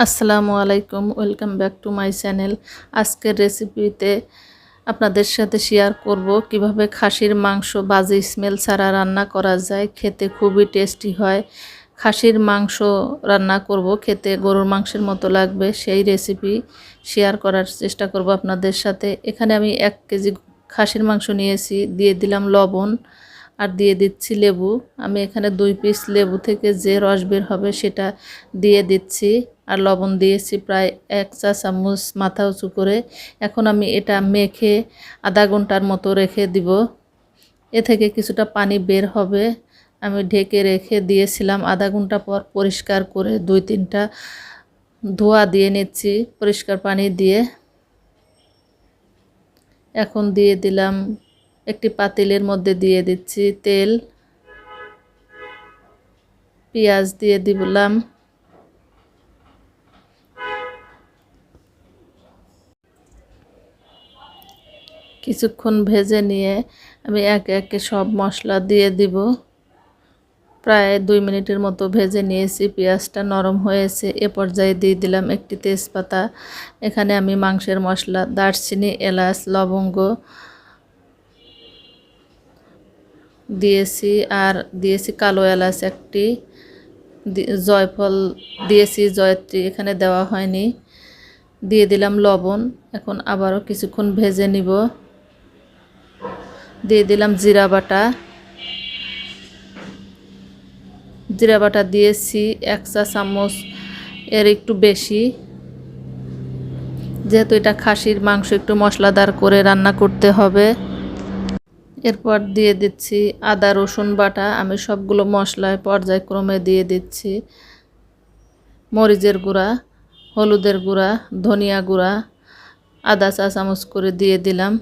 আসসালামু আলাইকুম, welcome back to my channel. আজকের রেসিপিতে আপনাদের সাথে শেয়ার করব কীভাবে খাসির মাংস বাজে স্মেল ছাড়া রান্না করা যায়, খেতে খুবই টেস্টি হয়। খাসির মাংস রান্না করব, খেতে গরুর মাংসের মতো লাগবে, সেই রেসিপি শেয়ার করার চেষ্টা করব আপনাদের সাথে। এখানে আমি এক কেজি খাসির মাংস নিয়েছি, দিয়ে দিলাম লবণ আর দিয়ে দিচ্ছি লেবু। আমি এখানে দুই পিস লেবু থেকে যে রস বের হবে সেটা দিয়ে দিচ্ছি। আর লবণ দিয়েছি প্রায় এক চা চামচ মাথা উঁচু করে। এখন আমি এটা মেখে আধা ঘণ্টার মতো রেখে দিব। এ থেকে কিছুটা পানি বের হবে। আমি ঢেকে রেখে দিয়েছিলাম আধা ঘণ্টা পর পরিষ্কার করে দুই তিনটা ধোয়া দিয়ে নিচ্ছি পরিষ্কার পানি দিয়ে। এখন দিয়ে দিলাম একটি পাতিলের মধ্যে দিয়ে দিচ্ছি তেল। পেঁয়াজ দিয়ে দিলাম। কিছুক্ষণ ভেজে নিয়ে আমি একে একে সব মশলা দিয়ে দিব। প্রায় দুই মিনিটের মতো ভেজে নিয়েছি, পেঁয়াজটা নরম হয়েছে। এ পর্যায়ে দিয়ে দিলাম একটি তেজপাতা। এখানে আমি মাংসের মশলা, দারচিনি, এলাচ, লবঙ্গ দিয়েছি আর দিয়েছি কালো এলাচ একটি। জয়ফল দিয়েছি, জয়ত্রী এখানে দেওয়া হয়নি। দিয়ে দিলাম লবণ। এখন আবারও কিছুক্ষণ ভেজে নিব। দিয়ে দিলাম জিরা বাটা। জিরা বাটা দিয়েছি এক চা চামচ, এর একটু বেশি। যেহেতু এটা খাসির মাংস, একটু মশলাদার করে রান্না করতে হবে। এরপর দিয়ে দিচ্ছি আদা, রসুন বাটা। আমি সবগুলো মশলায় পর্যায়ক্রমে দিয়ে দিচ্ছি। মরিচের গুঁড়া, হলুদের গুঁড়া, ধনিয়া গুঁড়া, আদা চা চামচ করে দিয়ে দিলাম।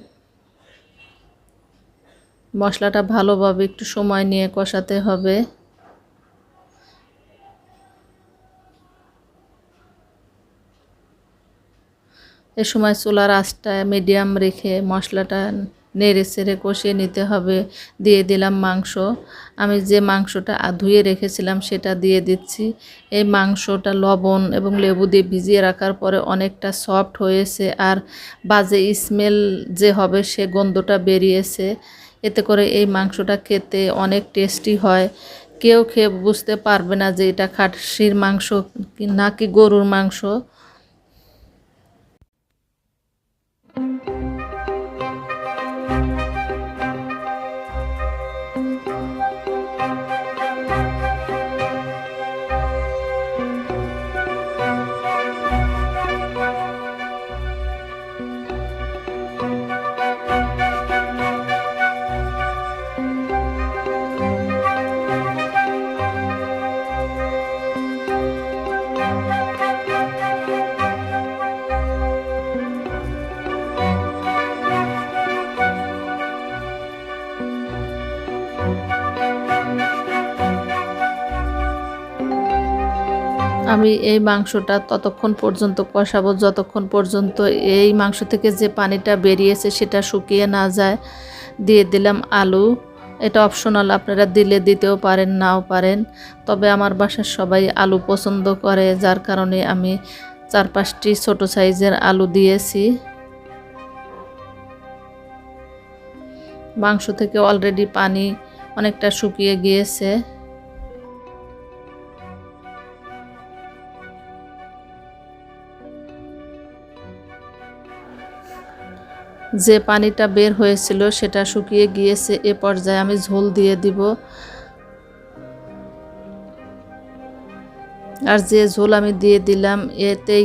মশলাটা ভালোভাবে একটু সময় নিয়ে কষাতে হবে। এ সময় চুলার আঁচটা মিডিয়াম রেখে মশলাটা নেড়ে চেড়ে কষিয়ে নিতে হবে। দিয়ে দিলাম মাংস। আমি যে মাংসটা ধুয়ে রেখেছিলাম সেটা দিয়ে দিচ্ছি। এই মাংসটা লবণ এবং লেবু দিয়ে ভিজিয়ে রাখার পরে অনেকটা সফট হয়েছে আর বাজে স্মেল যে হবে সে গন্ধটা বেরিয়েছে। এতে করে এই মাংসটা খেতে অনেক টেস্টি হয়। কেউ খেয়ে বুঝতে পারবে না যে এটা খাসির মাংস নাকি গরুর মাংস। আমি এই মাংসটা ততক্ষণ পর্যন্ত কষাবো। যতক্ষণ পর্যন্ত এই মাংস থেকে যে পানিটা বেরিয়েছে সেটা শুকিয়ে না যায়, দিয়ে দিলাম আলু। এটা অপশনাল, আপনারা দিলে দিতেও পারেন, নাও পারেন। তবে আমার বাসার সবাই আলু পছন্দ করে, যার কারণে আমি চার পাঁচটি ছোটো সাইজের আলু দিয়েছি। মাংস থেকে অলরেডি পানি অনেকটা শুকিয়ে গিয়েছে। যে পানিটা বের হয়েছিল সেটা শুকিয়ে গিয়েছে, এ পর্যায়ে আমি ঝোল দিয়ে দিব। আর যে ঝোল আমি দিয়ে দিলাম, এতেই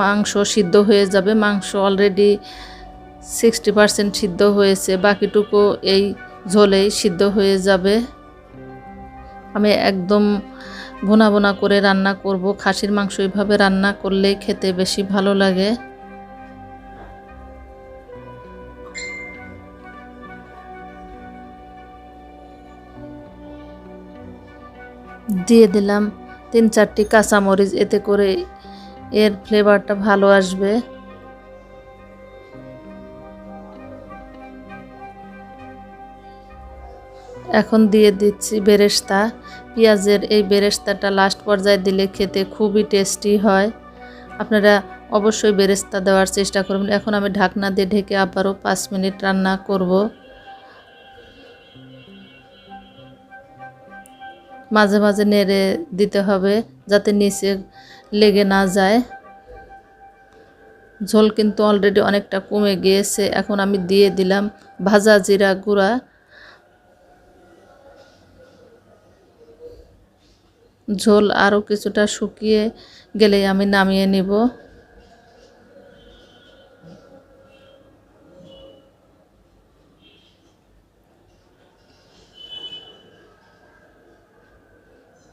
মাংস সিদ্ধ হয়ে যাবে। মাংস অলরেডি সিক্সটি পারসেন্ট সিদ্ধ হয়েছে, বাকিটুকু এই ঝোলেই সিদ্ধ হয়ে যাবে। আমি একদম ভোনা ভোনা করে রান্না করব। খাসির মাংস এভাবে রান্না করলেই খেতে বেশি ভালো লাগে। দিয়ে দিলাম। তিন চারটি কাঁচামরিচ এতে করে এর ফ্লেভারটা ভালো আসবে। এখন দিয়ে দিচ্ছি বেরেস্তা। পেঁয়াজের এই বেরেস্তাটা লাস্ট পর্যায়ে দিলে খেতে খুবই টেস্টি হয়। আপনারা অবশ্যই বেরেস্তা দেওয়ার চেষ্টা করবেন। এখন আমি ঢাকনা দিয়ে ঢেকে আবারও পাঁচ মিনিট রান্না করব। মাঝে মাঝে নেড়ে দিতে হবে যাতে নিচে লেগে না যায়। ঝোল কিন্তু অলরেডি অনেকটা কমে গিয়েছে। এখন আমি দিয়ে দিলাম ভাজা জিরা গুঁড়া। ঝোল আরও কিছুটা শুকিয়ে গেলেই আমি নামিয়ে নিব।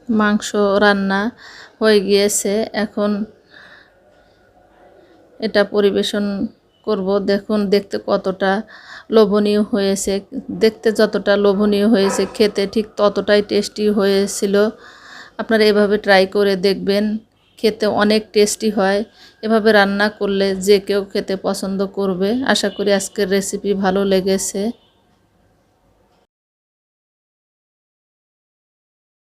মাংস রান্না হয়ে গিয়েছে। এখন এটা পরিবেশন করব। দেখুন, দেখতে কতটা লোভনীয় হয়েছে। দেখতে যতটা লোভনীয় হয়েছে, খেতে ঠিক ততটাই টেস্টি হয়েছিল। আপনারা এভাবে ট্রাই করে দেখবেন। খেতে অনেক টেস্টি হয়। এভাবে রান্না করলে যে কেউ খেতে পছন্দ করবে। আশা করি আজকের রেসিপি ভালো লেগেছে।